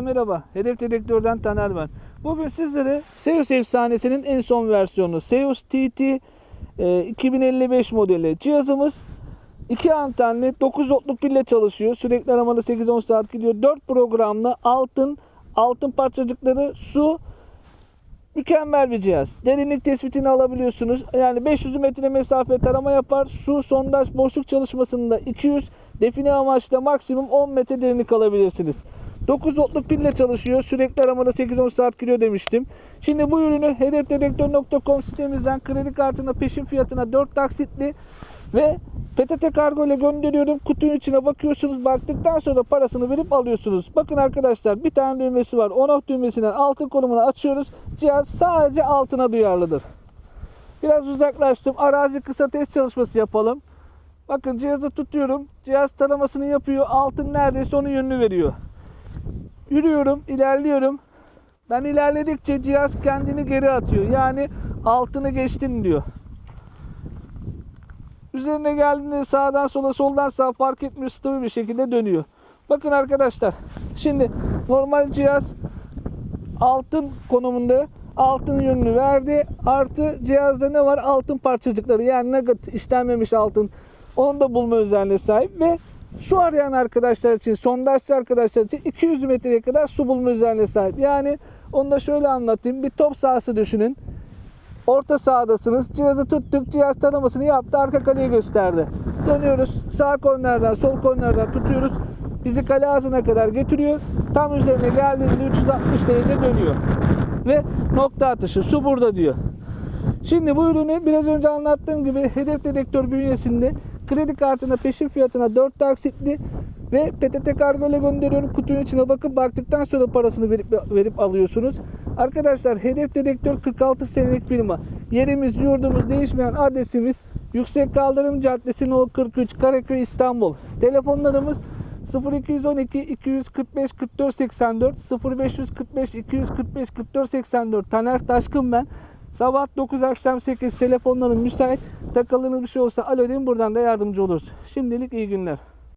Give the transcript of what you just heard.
Merhaba, Hedef Dedektör'den Taner ben. Bugün sizlere Seus efsanesinin en son versiyonu Seus TT e, 2055 modeli cihazımız. iki antenli 9 voltluk pille çalışıyor. Sürekli aramada 8-10 saat gidiyor. 4 programlı altın, altın parçacıkları, su, Mükemmel bir cihaz. Derinlik tespitini alabiliyorsunuz. Yani 500 metre mesafe tarama yapar. Su, sondaj, boşluk çalışmasında 200. Define amaçla maksimum 10 metre derinlik alabilirsiniz. 9 voltluk pille çalışıyor. Sürekli aramada 8-10 saat gidiyor demiştim. Şimdi bu ürünü hedefdedektör.com sitemizden kredi kartına peşin fiyatına 4 taksitli ve PTT kargo ile gönderiyorum. Kutunun içine bakıyorsunuz. Baktıktan sonra parasını verip alıyorsunuz. Bakın arkadaşlar bir tane düğmesi var. On off düğmesinden altın konumunu açıyoruz. Cihaz sadece altına duyarlıdır. Biraz uzaklaştım. Arazi kısa test çalışması yapalım. Bakın cihazı tutuyorum. Cihaz taramasını yapıyor. Altın neredeyse onun yönünü veriyor. Yürüyorum, ilerliyorum. Ben ilerledikçe cihaz kendini geri atıyor. Yani altını geçtin diyor. Üzerine geldiğinde sağdan sola soldan sağa fark etmiyor stabil bir şekilde dönüyor. Bakın arkadaşlar şimdi normal cihaz altın konumunda altın yönünü verdi. Artı cihazda ne var? Altın parçacıkları yani nugget işlenmemiş altın. Onu da bulma özelliğine sahip ve su arayan arkadaşlar için, sondajcı arkadaşlar için 200 metreye kadar su bulma özelliğine sahip. Yani onu da şöyle anlatayım. Bir top sahası düşünün. Orta sahadasınız. Cihazı tuttuk. Cihaz tanımasını yaptı. Arka kaleyi gösterdi. Dönüyoruz. Sağ kornerden, sol kornerden tutuyoruz. Bizi kale ağzına kadar getiriyor. Tam üzerine geldiğinde 360 derece dönüyor. Ve nokta atışı. Su burada diyor. Şimdi bu ürünü biraz önce anlattığım gibi hedef dedektör bünyesinde kredi kartına peşin fiyatına 4 taksitli ve PTT kargo ile gönderiyorum. Kutunun içine bakıp baktıktan sonra parasını verip, verip alıyorsunuz. Arkadaşlar Hedef Dedektör 46 senelik firma. Yerimiz, yurdumuz değişmeyen adresimiz Yüksek Kaldırım Caddesi No 43 Karaköy İstanbul. Telefonlarımız 0212 245 44 84 0545 245 44 84 Taner Taşkın ben. Sabah 9 akşam 8 telefonlarım müsait. Takıldığınız bir şey olsa alo deyin buradan da yardımcı oluruz. Şimdilik iyi günler.